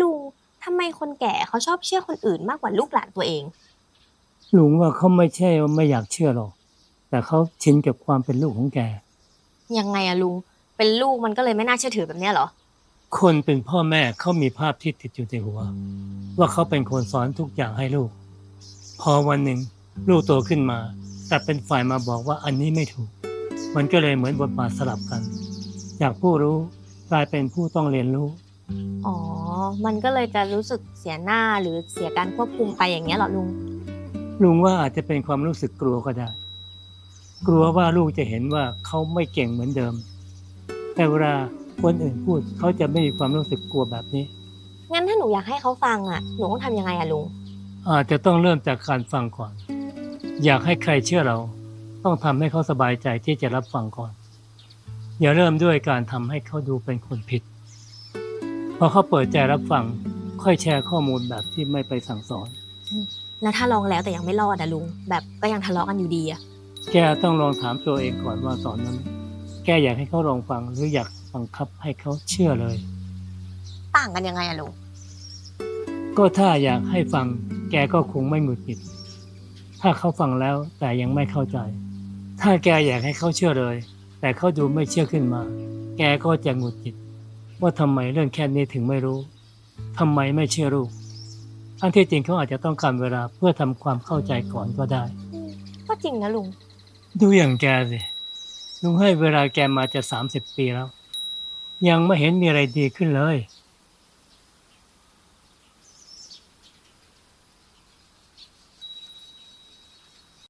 ลุงทำไมคนแก่เขาชอบเชื่อคนอื่นมากกว่าลูกหลานตัวเอง ลุงว่าเขาไม่ใช่ว่าไม่อยากเชื่อหรอก แต่เขาชินกับความเป็นลูกของแก ยังไงอะลุง เป็นลูกมันก็เลยไม่น่าเชื่อถือแบบเนี้ยเหรอ คนเป็นพ่อแม่เขามีภาพที่ติดอยู่ในหัว ว่าเขาเป็นคนสอนทุกอย่างให้ลูก พอวันหนึ่งลูกโตขึ้นมา แต่เป็นฝ่ายมาบอกว่าอันนี้ไม่ถูก มันก็เลยเหมือนบทบาทสลับกัน จากผู้รู้กลายเป็นผู้ต้องเรียนรู้ อ๋อ มันก็เลยจะรู้สึกเสียหน้าหรือเสียการควบคุมไปอย่างเงี้ยเหรอลุง ลุงว่าอาจจะเป็นความรู้สึกกลัวก็ได้ กลัวว่าลูกจะเห็นว่าเขาไม่เก่งเหมือนเดิม แต่เวลาคนอื่นพูดเขาจะไม่มีความรู้สึกกลัวแบบนี้ งั้นถ้าหนูอยากให้เขาฟังอะหนูต้องทำยังไงอะลุง อาจจะต้องเริ่มจากการฟังก่อน อยากให้ใครเชื่อเรา ต้องทำให้เขาสบายใจที่จะรับฟังก่อน อย่าเริ่มด้วยการทำให้เขาดูเป็นคนผิด พอเขาเปิดใจรับฟังค่อยแชร์ข้อมูลแบบที่ไม่ไปสั่งสอน แล้วถ้าลองแล้วแต่ยังไม่รอดอะลุง แบบก็ยังทะเลาะกันอยู่ดีอะแกต้องลองถามตัวเองก่อนว่าตอนนั้น แกอยากให้เขาลองฟังหรืออยากบังคับให้เขาเชื่อเลย ต่างกันยังไงอะลุง ก็ถ้าอยากให้ฟัง แกก็คงไม่หงุดหงิด ถ้าเขาฟังแล้วแต่ยังไม่เข้าใจ ถ้าแกอยากให้เขาเชื่อเลย แต่เขาดูไม่เชื่อขึ้นมา แกก็จะหงุดหงิด ว่าทำไมเรื่องแค่นี้ถึงไม่รู้ทำไมไม่เชื่อลูกทั้งที่จริงเขาอาจจะต้องการเวลาเพื่อทำความเข้าใจก่อนก็ได้ ก็จริงนะลุง ดูอย่างแกสิลุงให้เวลาแกมาจะสามสิบปีแล้ว ยังไม่เห็นมีอะไรดีขึ้นเลย